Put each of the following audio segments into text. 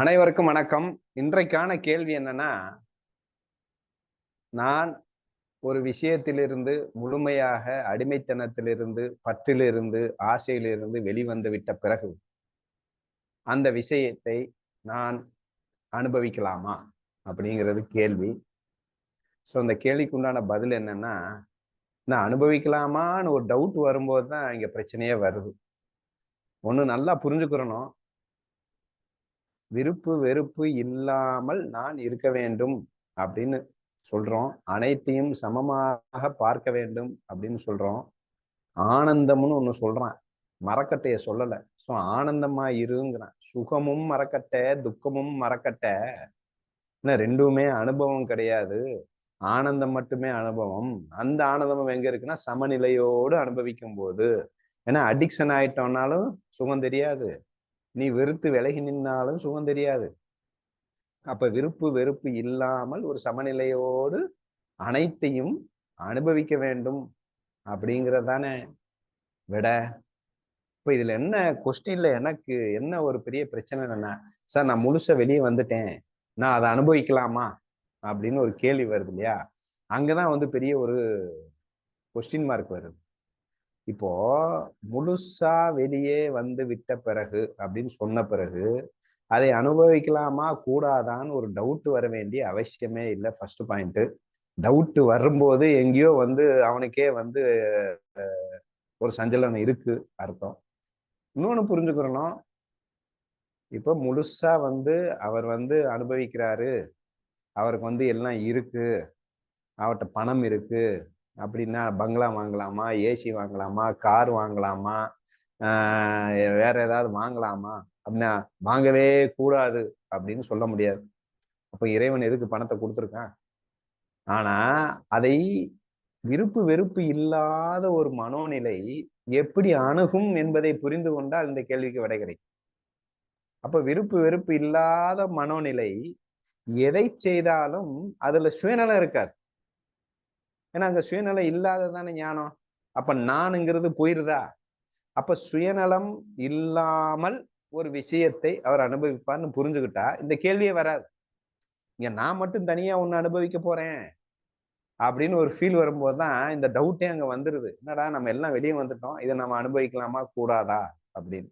அனைவருக்கும் வணக்கம். இன்றைக்கான கேள்வி என்னன்னா நான் ஒரு விஷயத்திலிருந்து முழுமையாக அடிமைத்தனத்திலிருந்து பற்றிலிருந்து ஆசையிலிருந்து வெளிவந்து விட்ட பிறகு அந்த விஷயத்தை நான் அனுபவிக்கலாமா? அப்படிங்கிறது கேள்வி. ஸோ அந்த கேள்விக்கு உண்டான பதில் என்னன்னா நான் அனுபவிக்கலாமான்னு ஒரு டவுட் வரும்போது தான் இங்கே பிரச்சனையே வருது. ஒன்று நல்லா புரிஞ்சுக்கிறணும். விருப்பு வெறுப்பு இல்லாமல் நான் இருக்க வேண்டும் அப்படின்னு சொல்றோம். அனைத்தையும் சமமாக பார்க்க வேண்டும் அப்படின்னு சொல்றோம். ஆனந்தம்னு ஒண்ணு சொல்றான். மரக்கட்டைய சொல்லலை. சோ ஆனந்தமா இருங்கிறான். சுகமும் மறக்கட்ட துக்கமும் மறக்கட்ட ரெண்டுமே அனுபவம் கிடையாது. ஆனந்தம் மட்டுமே அனுபவம். அந்த ஆனந்தம் எங்க இருக்குன்னா சமநிலையோடு அனுபவிக்கும் போது ஏன்னா அடிக்ஷன் ஆயிட்டோம்னாலும் சுகம் தெரியாது. நீ வெறுத்து விலகி நின்னாலும் சுகம் தெரியாது. அப்ப விருப்பு வெறுப்பு இல்லாமல் ஒரு சமநிலையோடு அனைத்தையும் அனுபவிக்க வேண்டும். அப்படிங்கிறதானே விட. இப்ப இதுல என்ன கொஸ்டின்ல எனக்கு என்ன ஒரு பெரிய பிரச்சனை என்னன்னா சார் நான் முழுசா வெளியே வந்துட்டேன். நான் அதை அனுபவிக்கலாமா? அப்படின்னு ஒரு கேள்வி வருது இல்லையா? அங்கதான் வந்து பெரிய ஒரு கொஸ்டின் மார்க் வருது. இப்போ முழுசா வெளியே வந்து விட்ட பிறகு அப்படின்னு சொன்ன பிறகு அதை அனுபவிக்கலாமா? கூடாதான்னு ஒரு டவுட் வர வேண்டிய அவசியமே இல்லை. ஃபர்ஸ்ட் பாயிண்ட் டவுட் வரும்போது எங்கேயோ வந்து அவனுக்கே வந்து ஒரு சஞ்சலனம் இருக்கு அர்த்தம். இன்னொன்று புரிஞ்சுக்கிறணும். இப்போ முழுசா வந்து அவர் வந்து அனுபவிக்கிறாரு. அவருக்கு வந்து எல்லாம் இருக்கு. அவர்கிட்ட பணம் இருக்கு. அப்படின்னா பங்களா வாங்கலாமா? ஏசி வாங்கலாமா? கார் வாங்கலாமா? வேற ஏதாவது வாங்கலாமா? அப்படின்னா வாங்கவே கூடாது அப்படின்னு சொல்ல முடியாது. அப்போ இறைவன் எதுக்கு பணத்தை கொடுத்துருக்கான்? ஆனா அதை விருப்பு வெறுப்பு இல்லாத ஒரு மனோநிலை எப்படி அணுகும் என்பதை புரிந்து கொண்டால் இந்த கேள்விக்கு விடை கிடைக்கும். அப்ப விருப்பு வெறுப்பு இல்லாத மனோநிலை எதை செய்தாலும் அதுல சுயநலம் இருக்காது. ஏன்னா அங்க சுயநலம் இல்லாததானே ஞானம். அப்ப நானுங்கிறது போயிருதா? அப்ப சுயநலம் இல்லாமல் ஒரு விஷயத்தை அவர் அனுபவிப்பார்னு புரிஞ்சுக்கிட்டா இந்த கேள்வியே வராது. இங்க நான் மட்டும் தனியா ஒண்ணு அனுபவிக்க போறேன் அப்படின்னு ஒரு ஃபீல் வரும்போது தான் இந்த டவுட்டே அங்க வந்துருது. என்னடா நம்ம எல்லாம் வெளியே வந்துட்டோம் இதை நம்ம அனுபவிக்கலாமா? கூடாதா? அப்படின்னு.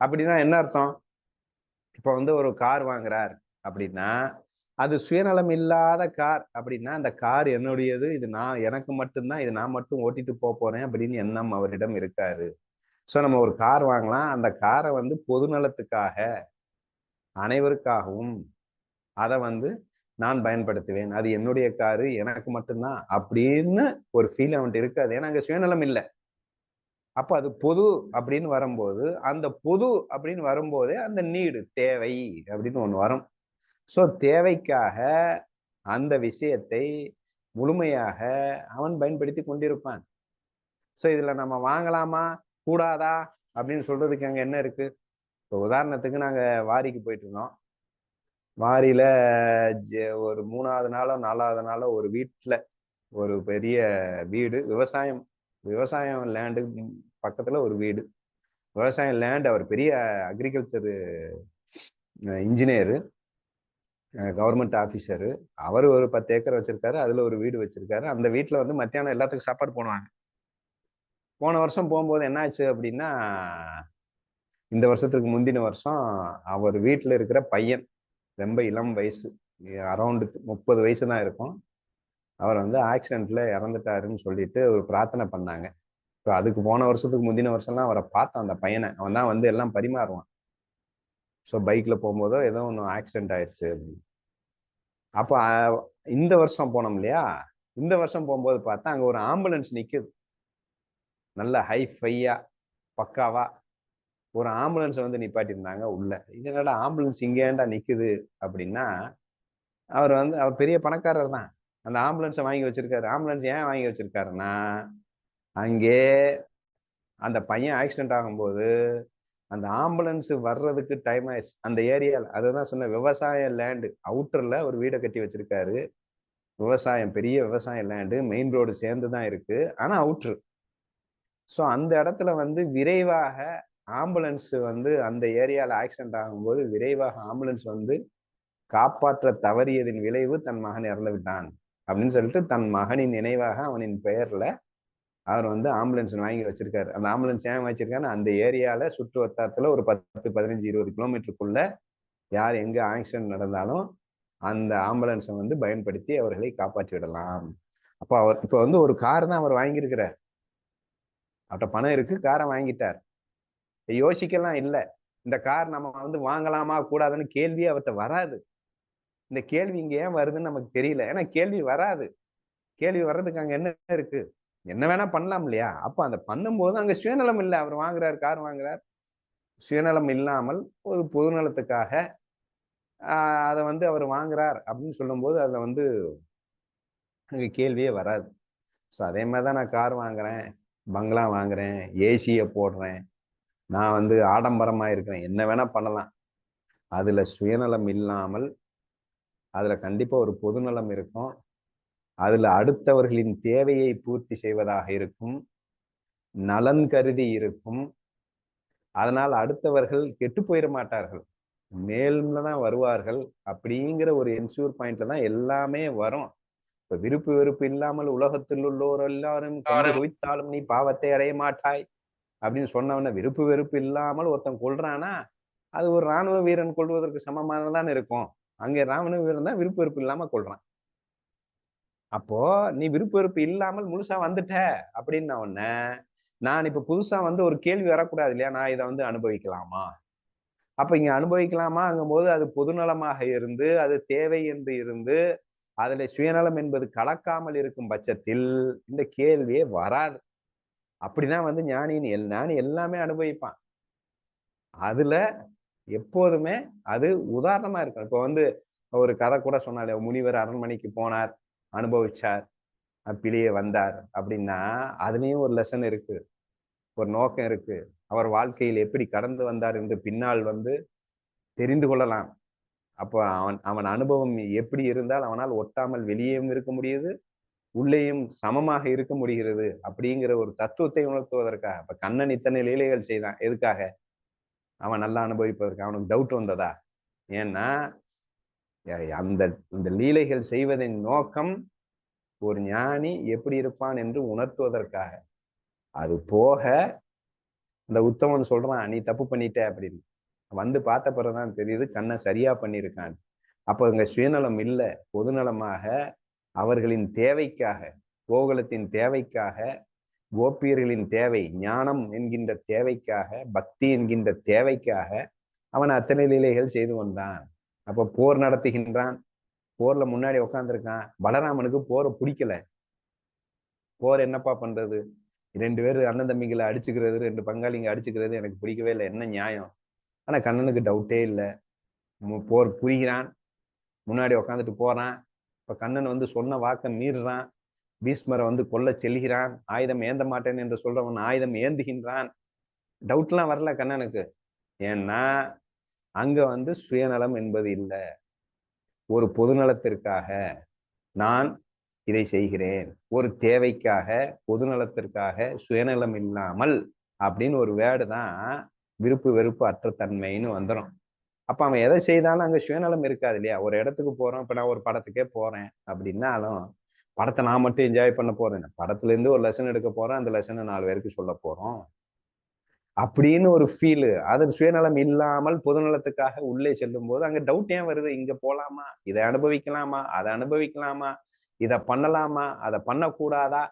அப்படின்னா என்ன அர்த்தம்? இப்ப வந்து ஒரு கார் வாங்குறார் அப்படின்னா அது சுயநலம் இல்லாத கார் அப்படின்னா அந்த கார் என்னுடையது இது நான் எனக்கு மட்டும்தான் இது நான் மட்டும் ஓட்டிட்டு போக போறேன் அப்படின்னு எண்ணம் அவரிடம் இருக்காரு ஸோ நம்ம ஒரு கார் வாங்கலாம். அந்த காரை வந்து பொதுநலத்துக்காக அனைவருக்காகவும் அதை வந்து நான் பயன்படுத்துவேன். அது என்னுடைய காரு எனக்கு மட்டும்தான் அப்படின்னு ஒரு ஃபீல் அவன்ட்டு இருக்காது. ஏன்னா அங்கே சுயநலம் இல்லை. அப்போ அது பொது அப்படின்னு வரும்போது அந்த பொது அப்படின்னு வரும்போதே அந்த நீடு தேவை அப்படின்னு ஒன்று வரும். ஸோ தேவைக்காக அந்த விஷயத்தை முழுமையாக அவன் பயன்படுத்தி கொண்டிருப்பான். ஸோ இதில் நம்ம வாங்கலாமா? கூடாதா? அப்படின்னு சொல்கிறதுக்கு அங்கே என்ன இருக்குது இப்போ உதாரணத்துக்கு நாங்கள் வாரிக்கு போயிட்டு இருந்தோம். வாரியில ஒரு மூணாவது நாளோ நாலாவது நாளோ ஒரு வீட்டில் ஒரு பெரிய வீடு விவசாயம். விவசாயம் லேண்டு பக்கத்தில் ஒரு வீடு. விவசாயம் லேண்ட் அவர் பெரிய அக்ரிகல்ச்சரு இன்ஜினியரு கவர்மெண்ட் ஆஃபீஸரு அவர் ஒரு பத்து ஏக்கர் வச்சிருக்காரு அதில் ஒரு வீடு வச்சிருக்காரு. அந்த வீட்டில் வந்து மத்தியானம் எல்லாத்துக்கும் சாப்பாடு போடுவாங்க. போன வருஷம் போகும்போது என்னாச்சு அப்படின்னா இந்த வருஷத்துக்கு முந்தின வருஷம் அவர் வீட்டில் இருக்கிற பையன் ரொம்ப இளம் வயசு அரௌண்டு முப்பது வயசு தான் இருக்கும். அவர் வந்து ஆக்சிடென்ட்ல இறந்துட்டாருன்னு சொல்லிட்டு ஒரு பிரார்த்தனை பண்ணாங்க. இப்போ அதுக்கு போன வருஷத்துக்கு முந்தின வருஷம்லாம் அவரை பார்த்தான் அந்த பையனை. அவன் தான் வந்து எல்லாம் பரிமாறுவான். ஸோ பைக்கில் போகும்போதோ ஏதோ ஒன்று ஆக்சிடென்ட் ஆயிடுச்சு அப்படின்னு அப்போ இந்த வருஷம் போனோம் இல்லையா? இந்த வருஷம் போகும்போது பார்த்தா அங்கே ஒரு ஆம்புலன்ஸ் நிற்குது நல்ல ஹை ஃபையா பக்காவா. ஒரு ஆம்புலன்ஸை வந்து நிப்பாட்டியிருந்தாங்க உள்ள. இது என்னடா ஆம்புலன்ஸ் இங்கேண்டா நிற்குது அப்படின்னா அவர் வந்து அவர் பெரிய பணக்காரர் தான். அந்த ஆம்புலன்ஸை வாங்கி வச்சிருக்காரு. ஆம்புலன்ஸ் ஏன் வாங்கி வச்சிருக்காருன்னா அங்கே அந்த பையன் ஆக்சிடென்ட் ஆகும்போது அந்த ஆம்புலன்ஸ் வர்றதுக்கு டைம் ஆயிடுச்சு. அந்த ஏரியாவில் அதுதான் சொன்ன விவசாய லேண்டு அவுட்டர்ல ஒரு வீடை கட்டி வச்சிருக்காரு. விவசாயம் பெரிய விவசாய லேண்டு மெயின் ரோடு சேர்ந்து தான் இருக்கு. ஆனா அவுட்ரு ஸோ அந்த இடத்துல வந்து விரைவாக ஆம்புலன்ஸ் வந்து அந்த ஏரியால ஆக்சிடென்ட் ஆகும்போது விரைவாக ஆம்புலன்ஸ் வந்து காப்பாற்ற தவறியதின் விளைவு தன் மகன் இறந்து விட்டான் அப்படின்னு சொல்லிட்டு தன் மகனின் நினைவாக அவனின் பெயர்ல அவர் வந்து ஆம்புலன்ஸ் வாங்கி வச்சிருக்காரு. அந்த ஆம்புலன்ஸ் ஏன் வச்சிருக்காருன்னு அந்த ஏரியால சுற்று வட்டாரத்துல ஒரு பத்து பதினஞ்சு இருபது கிலோமீட்டருக்குள்ள யார் எங்க ஆக்சிடென்ட் நடந்தாலும் அந்த ஆம்புலன்ஸை வந்து பயன்படுத்தி அவர்களை காப்பாற்றி விடலாம் அப்போ அவர் இப்போ வந்து ஒரு கார் தான் அவர் வாங்கியிருக்கிறார். அவர்கிட்ட பணம் இருக்கு காரை வாங்கிட்டார். யோசிக்கலாம் இல்லை. இந்த கார் நம்ம வந்து வாங்கலாமா கூடாதுன்னு கேள்வி அவர்கிட்ட வராது. இந்த கேள்வி இங்க ஏன் வருதுன்னு நமக்கு தெரியல. ஏன்னா கேள்வி வராது. கேள்வி வர்றதுக்கு அங்க என்ன இருக்கு? என்ன வேணா பண்ணலாம் இல்லையா? அப்ப அதை பண்ணும்போது அங்க சுயநலம் இல்லை. அவர் வாங்குறார் கார் வாங்குறார். சுயநலம் இல்லாமல் ஒரு பொதுநலத்துக்காக அதை வந்து அவர் வாங்குறார் அப்படின்னு சொல்லும்போது அதில் வந்து அங்கே கேள்வியே வராது. ஸோ அதே மாதிரி தான் நான் கார் வாங்குறேன் பங்களா வாங்குறேன் ஏசியை போடுறேன். நான் வந்து ஆடம்பரமாக இருக்கிறேன். என்ன வேணா பண்ணலாம். அதில் சுயநலம் இல்லாமல் அதில் கண்டிப்பாக ஒரு பொதுநலம் இருக்கும். அதுல அடுத்தவர்களின் தேவையை பூர்த்தி செய்வதாக இருக்கும். நலன் கருதி இருக்கும். அதனால் அடுத்தவர்கள் கெட்டு போயிட மாட்டார்கள். மேல்ல தான் வருவார்கள். அப்படிங்கிற ஒரு என்சூர் பாயிண்ட்ல தான் எல்லாமே வரும். இப்ப விருப்பு வெறுப்பு இல்லாமல் உலகத்தில் உள்ளோர் எல்லாரும் குவித்தாலும் நீ பாவத்தை அடைய மாட்டாய் அப்படின்னு சொன்னவன விருப்பு வெறுப்பு இல்லாமல் ஒருத்தன் கொள்றானா அது ஒரு ராணுவ வீரன் கொள்வதற்கு சமமானதான் இருக்கும். அங்கே ராணுவ வீரன் தான் விருப்பு வெறுப்பு இல்லாம கொள்றான் அப்போ நீ விருப்ப வெறுப்பு இல்லாமல் முழுசா வந்துட்ட. அப்படின்ன உடனே நான் இப்ப புதுசா வந்து ஒரு கேள்வி வரக்கூடாது இல்லையா? நான் இதை வந்து அனுபவிக்கலாமா? அப்ப இங்க அனுபவிக்கலாமாங்கும் போது அது பொதுநலமாக இருந்து அது தேவை என்று இருந்து அதுல சுயநலம் என்பது கலக்காமல் இருக்கும் பட்சத்தில் இந்த கேள்வியே வராது. அப்படிதான் வந்து ஞானின்னு எல் ஞானி எல்லாமே அனுபவிப்பான். அதுல எப்போதுமே அது உதாரணமா இருக்கும் இப்போ வந்து ஒரு கதை கூட சொன்னாலே முனிவர் அரண்மனைக்கு போனார். அனுபவிச்சார் பிளியே வந்தார் அப்படின்னா அதுலேயும் ஒரு லெசன் இருக்கு. ஒரு நோக்கம் இருக்கு. அவர் வாழ்க்கையில் எப்படி கடந்து வந்தார் என்று பின்னால் வந்து தெரிந்து கொள்ளலாம். அப்போ அவன் அவன் அனுபவம் எப்படி இருந்தால் அவனால் ஒட்டாமல் வெளியேயும் இருக்க முடியுது உள்ளேயும் சமமாக இருக்க முடிகிறது அப்படிங்கிற ஒரு தத்துவத்தை உணர்த்துவதற்காக. இப்ப கண்ணன் இத்தனை லீலைகள் செய்தான். எதுக்காக? அவன் நல்லா அனுபவிப்பதற்கு அவனுக்கு டவுட் வந்ததா? ஏன்னா அந்த இந்த லீலைகள் செய்வதன் நோக்கம் ஒரு ஞானி எப்படி இருப்பான் என்று உணர்த்துவதற்காக. அது போக இந்த உத்தமன் சொல்றான் நீ தப்பு பண்ணிட்ட அப்படின்னு. வந்து பார்த்த பிறகுதான் தெரியுது கண்ணை சரியா பண்ணியிருக்கான். அப்போ இங்க சுயநலம் இல்லை. பொதுநலமாக அவர்களின் தேவைக்காக கோகுலத்தின் தேவைக்காக கோபியர்களின் தேவை ஞானம் என்கின்ற தேவைக்காக பக்தி என்கின்ற தேவைக்காக அவன் அத்தனை லீலைகள் செய்து வந்தான் அப்ப போர் நடத்துகின்றான். போர்ல முன்னாடி உட்காந்துருக்கான் பலராமனுக்கு போரை பிடிக்கல. போர் என்னப்பா பண்றது? ரெண்டு பேர் அண்ணன் தம்பிங்களை அடிச்சுக்கிறது ரெண்டு பங்காளிங்க அடிச்சுக்கிறது எனக்கு பிடிக்கவே இல்லை. என்ன நியாயம்? ஆனா கண்ணனுக்கு டவுட்டே இல்லை. போர் புரிகிறான். முன்னாடி உட்காந்துட்டு போறான். இப்ப கண்ணன் வந்து சொன்ன வாக்க மீறுறான். பீஸ்மரை வந்து கொல்ல செல்கிறான். ஆயுதம் ஏந்த மாட்டேன் என்று சொல்றவன் ஆயுதம் ஏந்துகின்றான். டவுட்லாம் வரல கண்ணனுக்கு. ஏன்னா அங்க வந்து சுயநலம் என்பது இல்லை. ஒரு பொதுநலத்திற்காக நான் இதை செய்கிறேன். ஒரு தேவைக்காக பொதுநலத்திற்காக சுயநலம் இல்லாமல் அப்படின்னு ஒரு வேர்டு தான் விருப்பு வெறுப்பு அற்ற தன்மைன்னு வந்துடும் அப்ப அவன் எதை செய்தாலும் அங்க சுயநலம் இருக்காது இல்லையா? ஒரு இடத்துக்கு போறோம் இப்ப நான் ஒரு படத்துக்கே போறேன் அப்படின்னாலும் படத்தை நான் மட்டும் என்ஜாய் பண்ண போறேன். படத்துல இருந்து ஒரு லெசன் எடுக்க போறேன் அந்த லெசனை நாலு பேருக்கு சொல்ல போறோம். அப்படின்னு ஒரு ஃபீலு அது சுயநலம் இல்லாமல் பொதுநலத்துக்காக உள்ளே செல்லும் போது அங்க டவுட் ஏன் வருது? இங்க போலாமா? இதை அனுபவிக்கலாமா? அதை அனுபவிக்கலாமா? இதை பண்ணலாமா? அதை பண்ணக்கூடாதா?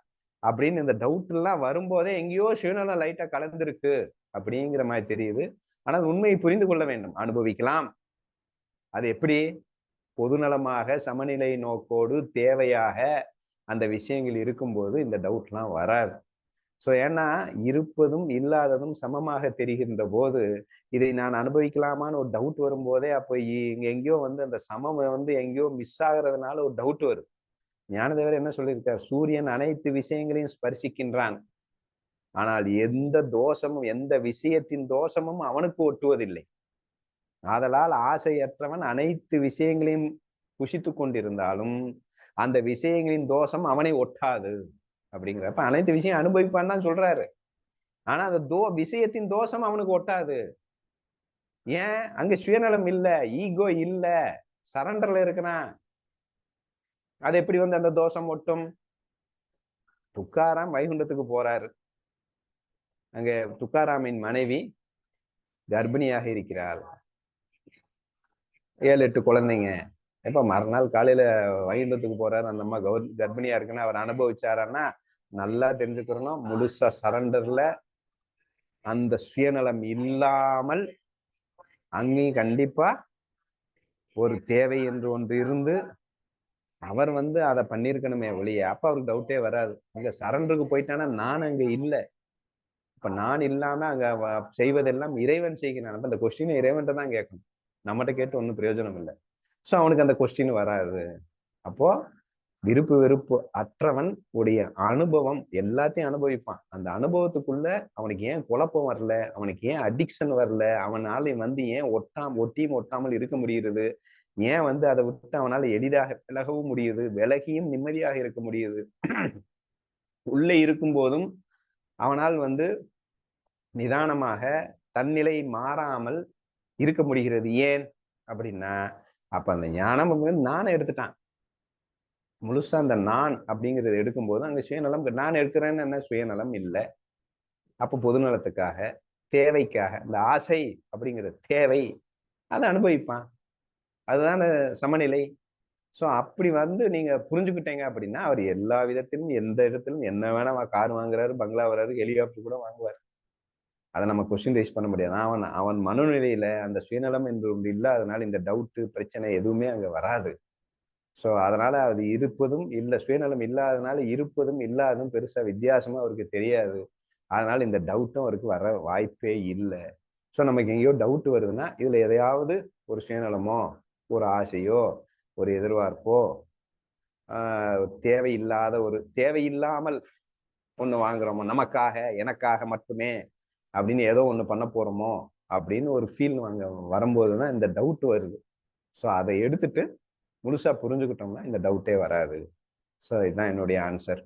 அப்படின்னு இந்த டவுட் எல்லாம் வரும்போதே எங்கேயோ சுயநலம் லைட்டா கலந்துருக்கு அப்படிங்கிற மாதிரி தெரியுது. ஆனால் உண்மையை புரிந்து கொள்ள வேண்டும். அனுபவிக்கலாம். அது எப்படி? பொதுநலமாக சமநிலை நோக்கோடு தேவையாக அந்த விஷயங்கள் இருக்கும்போது இந்த டவுட்லாம் வராது. ஸோ ஏன்னா இருப்பதும் இல்லாததும் சமமாக தெரிகின்ற போது இதை நான் அனுபவிக்கலாமான்னு ஒரு டவுட் வரும்போதே அப்போ இங்க எங்கேயோ வந்து அந்த சமம் வந்து எங்கேயோ மிஸ் ஆகுறதுனால ஒரு டவுட் வரும். ஞானதேவர் என்ன சொல்லியிருக்கார்? சூரியன் அனைத்து விஷயங்களையும் ஸ்பர்சிக்கின்றான். ஆனால் எந்த தோஷமும் எந்த விஷயத்தின் தோஷமும் அவனுக்கு ஒட்டுவதில்லை. ஆதலால் ஆசையற்றவன் அனைத்து விஷயங்களையும் புஷித்து கொண்டிருந்தாலும் அந்த விஷயங்களின் தோஷம் அவனை ஒட்டாது. அப்படிங்கிறப்ப அனைத்து விஷயம் அனுபவிப்பான்னு தான் சொல்றாரு. ஆனா அந்த தோ விஷயத்தின் தோஷம் அவனுக்கு ஒட்டாது. ஏன்? அங்க சுயநலம் இல்ல ஈகோ இல்ல சரண்டர்ல இருக்கிறான். அது எப்படி வந்து அந்த தோஷம் ஒட்டும்? துக்காராம் வைகுண்டத்துக்கு போறாரு. அங்க துக்காராமின் மனைவி கர்ப்பிணியாக இருக்கிறாள். ஏழு எட்டு குழந்தைங்க. எப்ப மறுநாள் காலையில வைகுண்டத்துக்கு போறாரு? அந்த அம்மா கௌர் கர்ப்பிணியா இருக்குன்னு அவர் அனுபவிச்சாரன்னா நல்லா தெரிஞ்சுக்கிறணும். முழுசா சரண்டர்ல அந்த சுயநலம் இல்லாமல் அங்கேயும் கண்டிப்பா ஒரு தேவை என்று ஒன்று இருந்து அவர் வந்து அதை பண்ணிருக்கணுமே ஒழிய அப்ப அவருக்கு டவுட்டே வராது. அங்க சரண்டருக்கு போயிட்டானா நான் அங்க இல்லை. இப்ப நான் இல்லாம அங்க செய்வதெல்லாம் இறைவன் செய்கிறான். அந்த கொஸ்டின் இறைவன்ட்ட தான் கேட்கணும். நம்மகிட்ட கேட்டு ஒன்றும் பிரயோஜனம் இல்லை. ஸோ அவனுக்கு அந்த கொஸ்டின் வராது. அப்போ விருப்பு வெறுப்பு அற்றவன் உடைய அனுபவம் எல்லாத்தையும் அனுபவிப்பான். அந்த அனுபவத்துக்குள்ள அவனுக்கு ஏன் குழப்பம் வரல? அவனுக்கு ஏன் அடிக்ஷன் வரல? அவனால வந்து ஏன் ஒட்டாம் ஒட்டியும் ஒட்டாமல் இருக்க முடியுது ஏன் வந்து அதை விட்டு அவனால எளிதாக விலகவும் முடியுது? விலகியும் நிம்மதியாக இருக்க முடியுது? உள்ளே இருக்கும் போதும் அவனால் வந்து நிதானமாக தன்னிலை மாறாமல் இருக்க முடிகிறது. ஏன் அப்படின்னா அப்ப அந்த ஞானம் நானே எடுத்துட்டான். முழுசா அந்த நான் அப்படிங்கிறத எடுக்கும்போது அங்க சுயநலம் நான் எடுக்கிறேன்னு என்ன? சுயநலம் இல்லை. அப்போ பொதுநலத்துக்காக தேவைக்காக இந்த ஆசை அப்படிங்கிற தேவை அதை அனுபவிப்பான். அதுதான சமநிலை. ஸோ அப்படி வந்து நீங்க புரிஞ்சுக்கிட்டீங்க அப்படின்னா அவர் எல்லா விதத்திலும் எந்த இடத்திலும் என்ன வேணா கார் வாங்குறாரு பங்களா வர்றாரு ஹெலிகாப்டர் கூட வாங்குவார். அதை நம்ம கொஸ்டின் ரைஸ் பண்ண முடியாது. அவன் அவன் மனநிலையில அந்த சுயநலம் என்று ஒன்று இல்லாதனால இந்த டவுட்டு பிரச்சனை எதுவுமே அங்கே வராது. ஸோ அதனால அது இருப்பதும் இல்லை சுயநலம் இல்லாதனால இருப்பதும் இல்லாததும் பெருசா வித்தியாசமா அவருக்கு தெரியாது. அதனால இந்த டவுட்டும் அவருக்கு வர வாய்ப்பே இல்லை. ஸோ நமக்கு எங்கேயோ டவுட் வருதுன்னா இதுல எதையாவது ஒரு சுயநலமோ ஒரு ஆசையோ ஒரு எதிர்பார்ப்போ தேவையில்லாத ஒரு தேவையில்லாமல் ஒன்று வாங்குறோமோ நமக்காக எனக்காக மட்டுமே அப்படின்னு ஏதோ ஒன்று பண்ண போகிறோமோ அப்படின்னு ஒரு ஃபீல் வாங்க வரும்போது தான் இந்த டவுட் வருது. ஸோ அதை எடுத்துட்டு முழுசாக புரிஞ்சுக்கிட்டோம்னா இந்த டவுட்டே வராது. ஸோ இதுதான் என்னுடைய ஆன்சர்